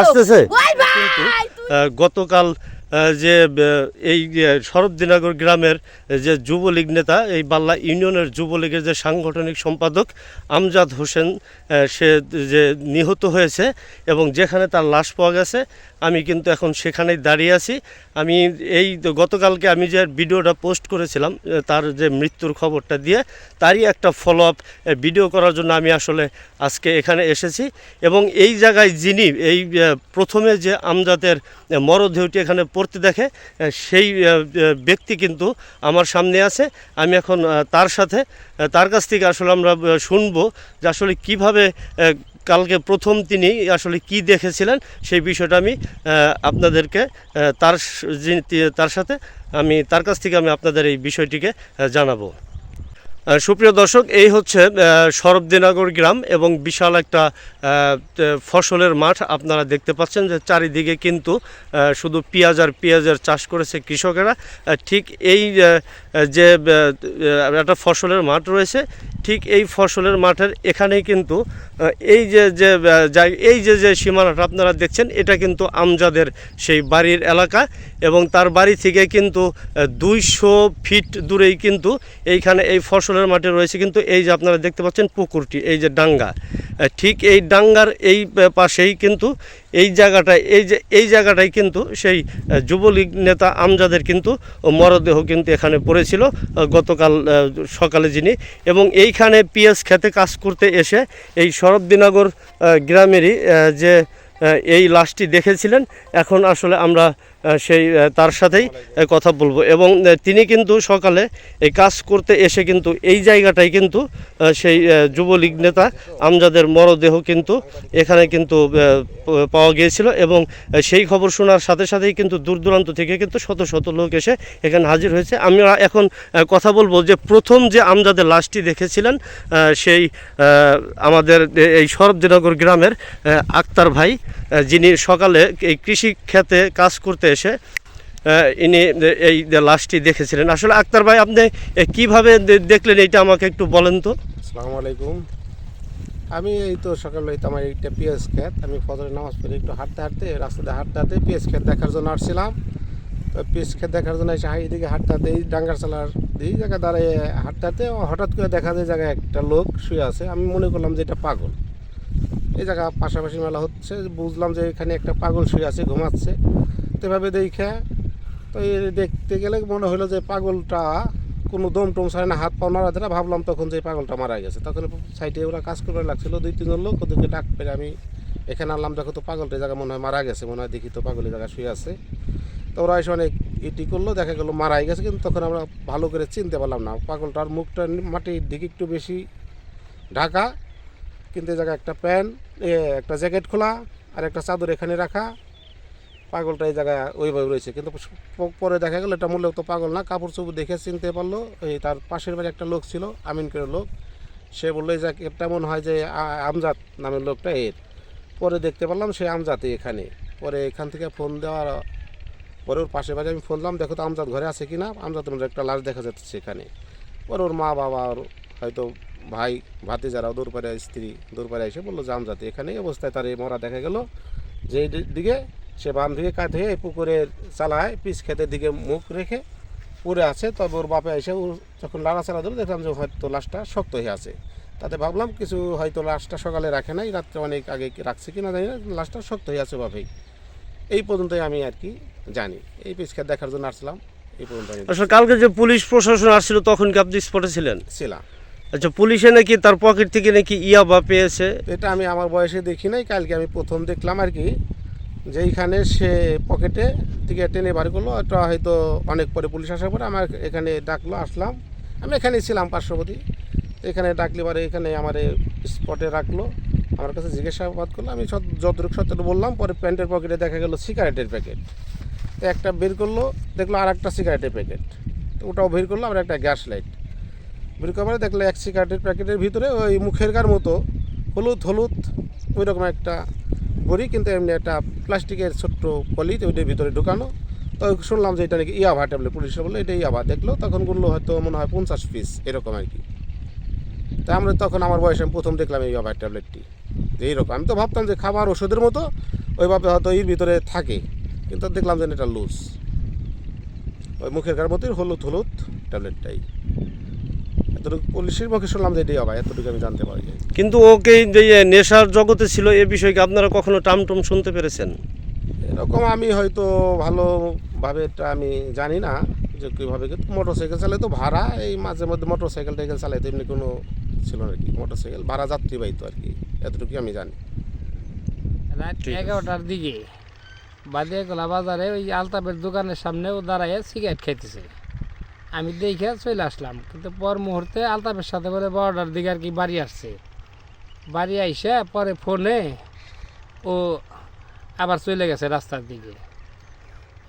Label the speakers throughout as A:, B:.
A: আসতেছে? গতকাল যে এই যে শরৎদিনাগর গ্রামের যে যুবলীগ নেতা, এই বাল্লা ইউনিয়নের যুবলীগের যে সাংগঠনিক সম্পাদক আমজাদ হোসেন সে যে নিহত হয়েছে এবং যেখানে তার লাশ পাওয়া গেছে, আমি কিন্তু এখন সেখানেই দাঁড়িয়ে আছি। আমি এই গতকালকে আমি যে ভিডিওটা পোস্ট করেছিলাম তার যে মৃত্যুর খবরটা দিয়ে, তারই একটা ফলো আপ ভিডিও করার জন্য আমি আসলে আজকে এখানে এসেছি। এবং এই জায়গায় যিনি, এই প্রথমে যে আমজাদের মরদেহটি এখানে পড়তে দেখে সেই ব্যক্তি কিন্তু আমার সামনে আছে। আমি এখন তার সাথে তার কাছ থেকে আসলে আমরা শুনব যে আসলে কীভাবে কালকে প্রথম তিনি আসলে কি দেখেছিলেন, সেই বিষয়টা আমি আপনাদেরকে তার তার সাথে আমি, তার কাছ থেকে আমি আপনাদের এই বিষয়টিকে জানাব। সুপ্রিয় দর্শক এই হচ্ছে আহ, শরৎদিনাগর গ্রাম এবং বিশাল একটা ফসলের মাঠ। আপনারা দেখতে পাচ্ছেন যে চারিদিকে কিন্তু শুধু পেঁয়াজ আর পেঁয়াজের চাষ করেছে কৃষকেরা। ঠিক এই যে একটা ফসলের মাঠ রয়েছে ঠিক এই ফসলের মাঠের এখানেই কিন্তু এই যে যে এই যে যে সীমানাটা আপনারা দেখছেন এটা কিন্তু আমজাদের সেই বাড়ির এলাকা। এবং তার বাড়ি থেকে কিন্তু দুইশো ফিট দূরেই কিন্তু এইখানে এই ফসলের মাঠে রয়েছে। কিন্তু এই যে আপনারা দেখতে পাচ্ছেন পুকুরটি, এই যে ডাঙ্গা ঠিক এই ডাঙ্গার এই পাশেই কিন্তু এই জায়গাটায়, এই যে, এই জায়গাটায় কিন্তু সেই যুবলীগ নেতা আমজাদের কিন্তু মরদেহ কিন্তু এখানে পড়েছিল গতকাল সকালে যিনি। এবং এইখানে পিএস খেতে কাজ করতে এসে এই শরৎদিনগর গ্রামেরই যে এই লাশটি দেখেছিলেন। এখন আসলে আমরা সেই তার সাথেই কথা বলব। এবং তিনি কিন্তু সকালে এই কাজ করতে এসে কিন্তু এই জায়গাটাই কিন্তু সেই যুবলীগ নেতা আমজাদের মরদেহ কিন্তু এখানে কিন্তু পাওয়া গিয়েছিল এবং সেই খবর শোনার সাথে সাথেই কিন্তু দূর দূরান্ত থেকে কিন্তু শত শত লোক এসে এখানে হাজির হয়েছে। আমরা এখন কথা বলব যে প্রথম যে আমজাদের লাশটি দেখেছিলেন সেই আমাদের এই শরৎদিনগর গ্রামের আক্তার ভাই যিনি সকালে এই কৃষি ক্ষেতে কাজ করতে এসে ইনি এই লাশটি দেখেছিলেন। আসলে আক্তার ভাই, আপনি কীভাবে দেখলেন এটা আমাকে একটু বলেন তো।
B: আসসালামু আলাইকুম। আমি এই তো সকালে এই তো আমার এইটা পিএস ক্ষেত। আমি ফজরের নামাজ পড়ে একটু হাঁটতে হাঁটতে, রাস্তাতে হাঁটতে হাঁটতে পিএস খেত দেখার জন্য আসছিলাম। তো পিএস ক্ষেত দেখার জন্য এসে হাই দিকে হাঁটতে হাঁটতে এই ডাঙ্গার চালার এই জায়গায় দাঁড়িয়ে হাঁটতে হাঁটতে হঠাৎ করে দেখা যায় জায়গায় একটা লোক শুয়ে আছে। আমি মনে করলাম যে এটা পাগল। এই জায়গা পাশাপাশি মেলা হচ্ছে। বুঝলাম যে এখানে একটা পাগল শুয়ে আছে, ঘুমাচ্ছে। তো এভাবে দেখে, তো দেখতে গেলে মনে হলো যে পাগলটা কোনো দম টম ছাড়ে না, হাত পা নাড়াতে না। ভাবলাম তখন যে পাগলটা মারা গেছে। তখন সাইডে ওরা কাজ করবে লাগছিল দুই তিনজন লোক। ওদেরকে ডাক পেরে আমি এখানে আনলাম। দেখো তো পাগলটা জায়গা মনে হয় মারা গেছে, মনে হয় দেখি তো পাগলের এই জায়গায় শুয়ে আছে। তো ওরা এসে অনেক ইটি করল, দেখা গেলো মারাই গেছে। কিন্তু তখন আমরা ভালো করে চিনতে পারলাম না। পাগলটার মুখটা মাটির দিকে একটু বেশি ঢাকা। কিন্তু এই জায়গায় একটা প্যান্ট একটা জ্যাকেট খোলা আর একটা চাদর এখানে রাখা। পাগলটা এই জায়গায় ওইভাবে রয়েছে। কিন্তু পরে দেখা গেল এটা মূলত পাগল না। কাপড় চোপড় দেখে চিনতে পারল। এই তার পাশের বাড়ি একটা লোক ছিল আমিন করে লোক। সে বলল, এই জ্যাকেটটা মনে হয় যে আমজাদ নামের লোকটা এর। পরে দেখতে পারলাম সে আমজাদই এখানে। পরে এখান থেকে ফোন দেওয়ার, পরে ওর পাশের বাড়ি আমি ফোন দিলাম, দেখো তো আমজাদ ঘরে আছে কি না আমজাদ একটা লাশ দেখা যাচ্ছে এখানে। পরে ওর মা বাবা হয়তো ভাই ভাতে যারা দূরপাড়ে স্ত্রী দূরপাড়ে এসে বলল যে আমজাদ এখানে অবস্থায় তার এই মরা দেখা গেল। যে দি- দিকে সে বাম দিকে কাঁধে এই পুকুরের চালায় পিস খেতের দিকে মুখ রেখে পড়ে আছে। তবে ওর বাপে এসে ও যখন লাড়াচাড়া ধরে দেখলাম যে হয়তো লাশটা শক্ত হয়ে আছে। তাতে ভাবলাম কিছু হয়তো লাশটা সকালে রাখে নাই রাত্রে অনেক আগে রাখছে কিনা জানি না লাশটা শক্ত হয়ে আছে বাপেই। এই পর্যন্তই আমি আর কি জানি। এই পিস খেত দেখার জন্য আসছিলাম এই পর্যন্ত
A: আসলে কালকে যে পুলিশ প্রশাসন আসছিল তখন কি আপনি স্পটে ছিলেন?
B: ছিলাম।
A: আচ্ছা পুলিশে নাকি তার পকেট থেকে নাকি ইয়াবা পেয়েছে?
B: এটা আমি আমার বয়সে দেখি নাই, কালকে আমি প্রথম দেখলাম আর কি, যে এইখানে সে পকেটে থেকে টেনে বার করল এটা হয়তো অনেক পরে পুলিশ আসার পরে আমার এখানে ডাকলো, আসলাম। আমি এখানে ছিলাম পার্শ্ববর্তী, এখানে ডাকলে পরে এখানে আমার স্পটে রাখল, আমার কাছে জিজ্ঞাসাবাদ করল, আমি যতটুকু সত্যটা বললাম, পরে প্যান্টের পকেটে দেখা গেলো সিগারেটের প্যাকেট তো একটা বের করল, দেখল আর একটা সিগারেটের প্যাকেট তো ওটাও বের করল আমার একটা গ্যাস লাইট বের করে দেখল এক সিগারেটের প্যাকেটের ভিতরে ওই মুখের গার মতো হলুদ হলুদ ওই রকম একটা বড়ি কিন্তু এমনি একটা প্লাস্টিকের ছোট্ট পলি ওইটার ভিতরে ঢুকানো। তো শুনলাম যে এটা নাকি ইয়াভা ট্যাবলেট পুলিশে বলল এটা ইয়াভা দেখল, তখন বলল হয়তো মনে হয় পঞ্চাশ পিস এরকম আর কি। তা আমরা তখন আমার বয়সে আমি প্রথম দেখলাম এই ইয়াভা ট্যাবলেটটি এইরকম। আমি তো ভাবতাম যে খাবার ওষুধের মতো ওইভাবে হয়তো এর ভিতরে থাকে, কিন্তু দেখলাম যে এটা লুজ ওই মুখের কার মতোই হলুদ হলুদ ট্যাবলেটটাই এতটুকু পুলিশের মুখে শুনলাম যে এটাই হবে এতটুকু আমি জানতে পারি।
A: কিন্তু ওকে যে নেশার জগতে ছিল এ বিষয়ে কি আপনারা কখনো টামটুম শুনতে পেরেছেন?
B: এরকম আমি হয়তো ভালোভাবে এটা আমি জানি না যে কীভাবে কিন্তু মোটর সাইকেল চালাই তো ভাড়া এই মাঝে মধ্যে মোটর সাইকেল টাইকেল চালাইতে এমনি কোনো ছিল না আর কি মোটর সাইকেল ভাড়া যাত্রীবাহী তো আর কি এতটুকু আমি জানি।
C: রাত এগারোটার দিকে বাদিয়াগোলা বাজারে ওই আলতাপের দোকানের সামনে ও দাঁড়াইয়া সিগারেট খাইতেছে। আমি দেখে চলে আসলাম। কিন্তু পর মুহূর্তে আলতাফের সাথে বলে, বর্ডার দিকে আর কি বাড়ি আসছে? বাড়ি আইসে পরে ফোনে ও আবার চলে গেছে রাস্তার দিকে।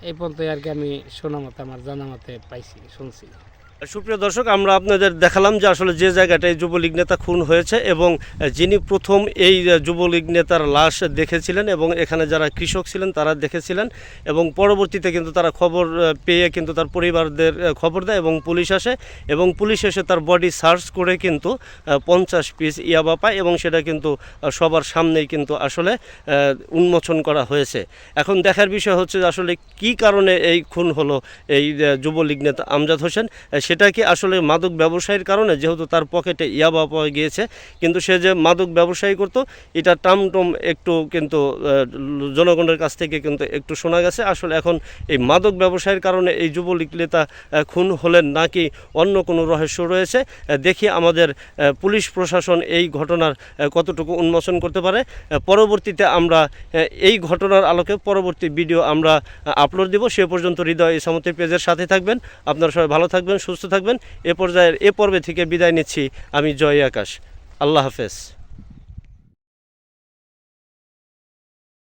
C: এই পর্যন্ত আর কি আমি শোনা মতে আমার জানা মতে পাইছি, শুনছি।
A: সুপ্রিয় দর্শক, আমরা আপনাদের দেখালাম যে আসলে যে জায়গাটায় যুবলীগ নেতা খুন হয়েছে এবং যিনি প্রথম এই যুবলীগ নেতার লাশ দেখেছিলেন এবং এখানে যারা কৃষক ছিলেন তারা দেখেছিলেন এবং পরবর্তীতে কিন্তু তারা খবর পেয়ে কিন্তু তার পরিবারদের খবর দেয় এবং পুলিশ আসে এবং পুলিশ এসে তার বডি সার্চ করে কিন্তু পঞ্চাশ পিস ইয়াবা পায় এবং সেটা কিন্তু সবার সামনেই কিন্তু আসলে উন্মোচন করা হয়েছে। এখন দেখার বিষয় হচ্ছে আসলে কি কারণে এই খুন হলো এই যুবলীগ নেতা আমজাদ হোসেন? সেটা কি আসলে মাদক ব্যবসায়ীর কারণে? যেহেতু তার পকেটে ইয়াবা পাওয়া গিয়েছে, কিন্তু সে যে মাদক ব্যবসায়ী করতো, এটা টামটম একটু কিন্তু জনগণের কাছ থেকে কিন্তু একটু শোনা গেছে। আসলে এখন এই মাদক ব্যবসায়ীর কারণে এই যুবলীগ নেতা খুন হলেন নাকি অন্য কোনো রহস্য রয়েছে? দেখি আমাদের পুলিশ প্রশাসন এই ঘটনার কতটুকু উন্মোচন করতে পারে। পরবর্তীতে আমরা এই ঘটনার আলোকে পরবর্তী ভিডিও আমরা আপলোড দিব। সে পর্যন্ত হৃদয় এই ইসামতি পেজের সাথে থাকবেন। আপনারা সবাই ভালো থাকবেন সুস্থ থাকবেন। এ পর্যায়ের এ পর্বে থেকে বিদায় নিচ্ছি। আমি জয় আকাশ। আল্লাহ হাফেজ।